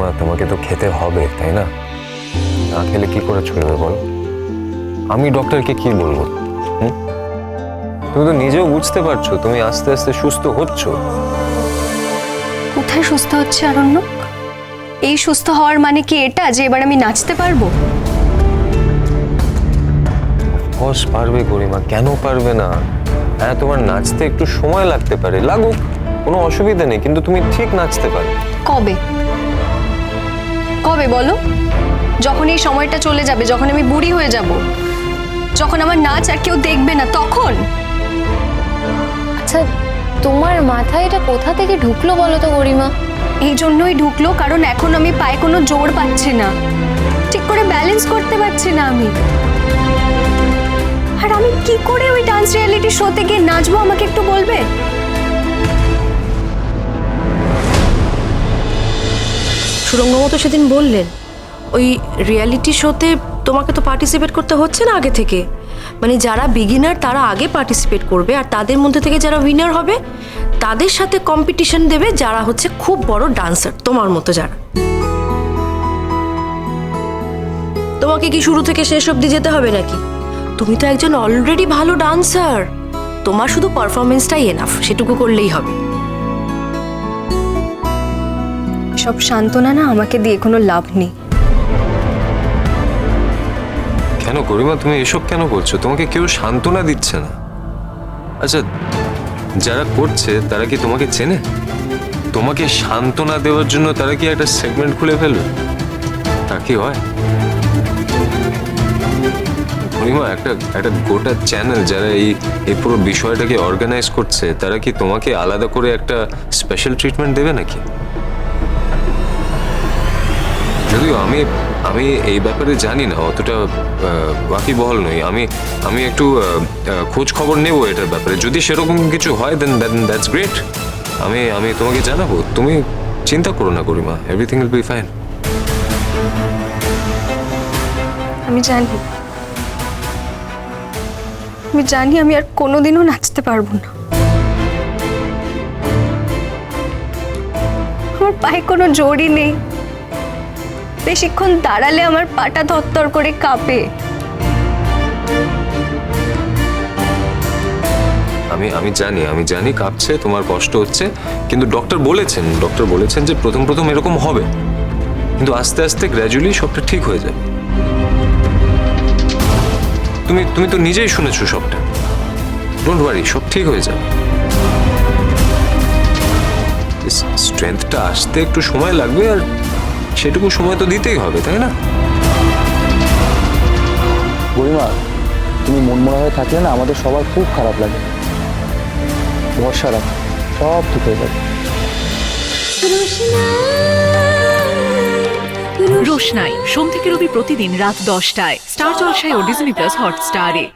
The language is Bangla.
গরিমা তোমাকে তো খেতে হবে তাই না? না খেলে কি করে চলবে বল? আমি ডক্টরকে কি বলব? তুমি তো নিজেও বুঝতে পারছ তুমি আস্তে আস্তে সুস্থ হচ্ছ। কোথায় সুস্থ হচ্ছে আরণ্যক? এই সুস্থ হওয়ার মানে কি এটা যে এবার আমি নাচতে পারব? অফকোর্স পারবে গরিমা কেন পারবে না? হ্যাঁ তোমার নাচতে একটু সময় লাগতে পারে লাগুক কোনো অসুবিধা নেই কিন্তু তুমি ঠিক নাচতে পারো। কবে? কবে বলো? যখন এই সময়টা চলে যাবে যখন আমি বুড়ি হয়ে যাব যখন আমার নাচ আর কেউ দেখবে না তখন? আচ্ছা তোমার মাথায় এটা কোথা থেকে ঢুকলো বলো তো গরিমা? এই জন্যই ঢুকলো কারণ এখন আমি পায়ে কোনো জোর পাচ্ছি না। ঠিক করে ব্যালেন্স করতে পারছি না আমি। আর আমি কি করে ওই ডান্স রিয়েলিটি শোতে গিয়ে নাচবো আমাকে একটু বলবে? সুরঙ্গ মতো সেদিন বললেন, ওই রিয়ালিটি শোতে তোমাকে তো পার্টিসিপেট করতে হচ্ছে না আগে থেকে। মানে যারা বিগিনার তারা আগে পার্টিসিপেট করবে আর তাদের মধ্যে থেকে যারা উইনার হবে, তাদের সাথে কম্পিটিশন দেবে যারা হচ্ছে খুব বড় ডান্সার তোমার মতো যারা। তোমাকে কি শুরু থেকে শেষ অবধি যেতে হবে নাকি? তুমি তো একজন অলরেডি ভালো ডান্সার তোমার শুধু পারফরমেন্সটাই এনাফ সেটুকু করলেই হবে। সব সান্ত্বনা না আমাকে দিয়ে কোনো লাভ নেই। কেন গরিমা, তুমি এসব কেন করছ? তোমাকে কেউ সান্ত্বনা দিচ্ছে না। আচ্ছা যারা করছে, তারা কি তোমাকে চেনে? তোমাকে সান্ত্বনা দেওয়ার জন্য তারা কি একটা সেগমেন্ট খুলে ফেলবে? তা কি হয়? গরিমা, একটা একটা গোটা চ্যানেল যারা এই এই পুরো বিষয়টাকে অর্গানাইজ করছে, তারা কি তোমাকে আলাদা করে একটা স্পেশাল ট্রিটমেন্ট দেবে নাকি? যদিও আমি আমি এই ব্যাপারে জানি না, অতটা বাকি বহল নই। আমি আমি একটু খোঁজ খবর নেব এটার ব্যাপারে। যদি সেরকম কিছু হয় দেন দেন দ্যাটস গ্রেট আমি আমি তোমাকে জানাব। তুমি চিন্তা করো না Garima everything will be fine আমি জানি। আমি জানি আমি আর কোনোদিনও নাচতে পারব না। আমার পায়ে কোনো জোরই নেই। বেশিক্ষণ দাঁড়ালে আমার পাটা থরথর করে কাঁপে। আমি আমি জানি আমি জানি কাঁপছে, তোমার কষ্ট হচ্ছে, কিন্তু ডক্টর বলেছেন ডক্টর বলেছেন যে প্রথম প্রথম এরকম হবে। কিন্তু আস্তে আস্তে গ্র্যাজুয়ালি সবটা ঠিক হয়ে যাবে। তুমি তুমি তো নিজেই শুনেছো সবটা। ডোন্ট ওয়ারি সব ঠিক হয়ে যাবে। স্ট্রেংথটা আসতে একটু সময় লাগবে আর সেটুকু সময় তো দিতেই হবে তাই না? গরিমা তুমি মনমরা হয়ে থাকলে না আমাদের সবার খুব খারাপ লাগে। ভরসা রাখ সব ঠিক হয়ে যাবে। রোশনাই। সোম থেকে রবি প্রতিদিন রাত দশটায়। স্টার জলসায় ও ডিজনি প্লাস হটস্টারে।